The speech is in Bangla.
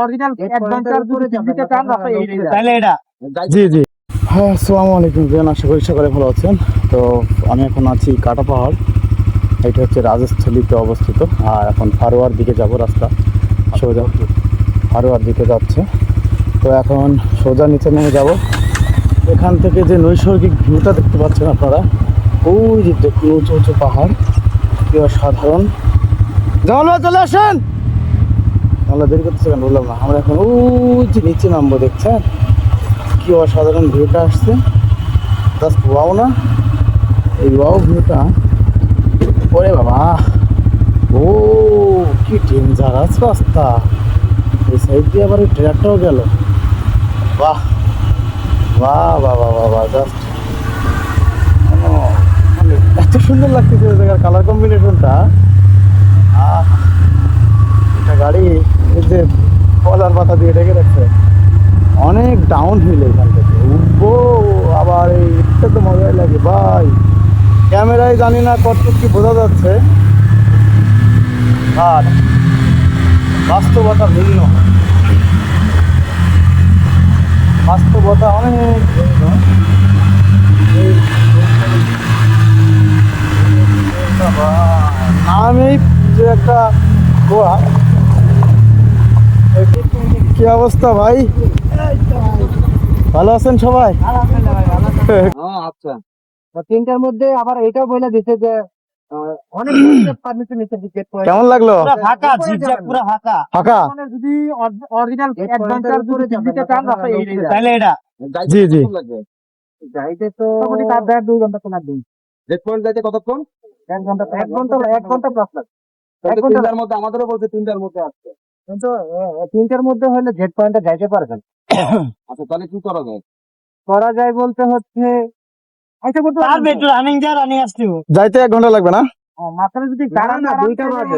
অরিজিনাল অ্যাডভেঞ্চার যদি দিতে চান তাহলে এটা জি জি। হ্যাঁ আসসালামু আলাইকুম জিয়ান আশা করি সকালে ভালো আছেন। তো আমি এখন আছি কাটা পাহাড়। এটা হচ্ছে রাজস্থলীতে অবস্থিত। আর এখন ফারোয়ার দিকে যাব রাস্তা। সোজা ফারোয়ার দিকে যাচ্ছে। তো এখন সোজা নিচে নেমে যাব। এখান থেকে যে নৈসর্গিক ভিউটা দেখতে পাচ্ছেন আপনারা ওই যে দেখুন উঁচু উঁচু পাহাড়। কি অসাধারণ। চলে আসেন! আমরা দেরি করতেছি কেন? বললাম না আমরা এখন ওই যে নিচে নামবো দেখছেন কি অসাধারণ ভিউটা আসছে। জাস্ট ওয়াও না? এই ওয়াও ভিউটা ওরে বাবা! ও, কি ডেঞ্জারাস রাস্তা। এই সাইড দিয়ে আবার ট্র্যাকটাও গেল। বাহ! বাহ বাহ বাহ বাহ বাহ জাস্ট মানে এত সুন্দর লাগতেছে ওই জায়গার কালার কম্বিনেশনটা আহ একটা গাড়ি এই যে কলার পাতা দিয়ে ঢেকে রাখছে। অনেক ডাউন হিল এখান থেকে। উঠবো, আবার এই উঠতে তো মজাই লাগে, ভাই। ক্যামেরায় জানি না কত কি বোঝা যাচ্ছে। আর বাস্তবতা ভিন্ন। বাস্তবতা অনেক ভিন্ন। নামেই যে একটা গোয়া। কি- অবস্থা ভাই? ভালো আছেন সবাই? আচ্ছা। তিনটার মধ্যে আবার এটাও বলে দিছে যে অনেক পারমিশন কেমন লাগল? ফাঁকা জিগজ্যাগ পুরো ফাঁকা। ফাঁকা? মানে যদি অরিজিনাল অ্যাডভেঞ্চার যদি দিতে চান তাহলে এটা। জি জি। যাইতে তো মোটামুটি তার দেড় দুই ঘণ্টা সময় দিন ডেট পয়েন্ট যাইতে কতক্ষণ? এক ঘণ্টা এক ঘণ্টা এক ঘণ্টা প্লাস এক মধ্যে আমাদেরও বলছে তিনটার মধ্যে আসছে কিন্তু তিনটার মধ্যে হলে জেট পয়েন্টে যাইতে পারবেন। আচ্ছা তাহলে কি করা যায়? করা যায় বলতে হচ্ছে আচ্ছা একটু রানিং যা রানিং আসতে যাইতে এক ঘণ্টা লাগবে না? মাথায় যদি দাঁড়ান না দুইটা বাজে।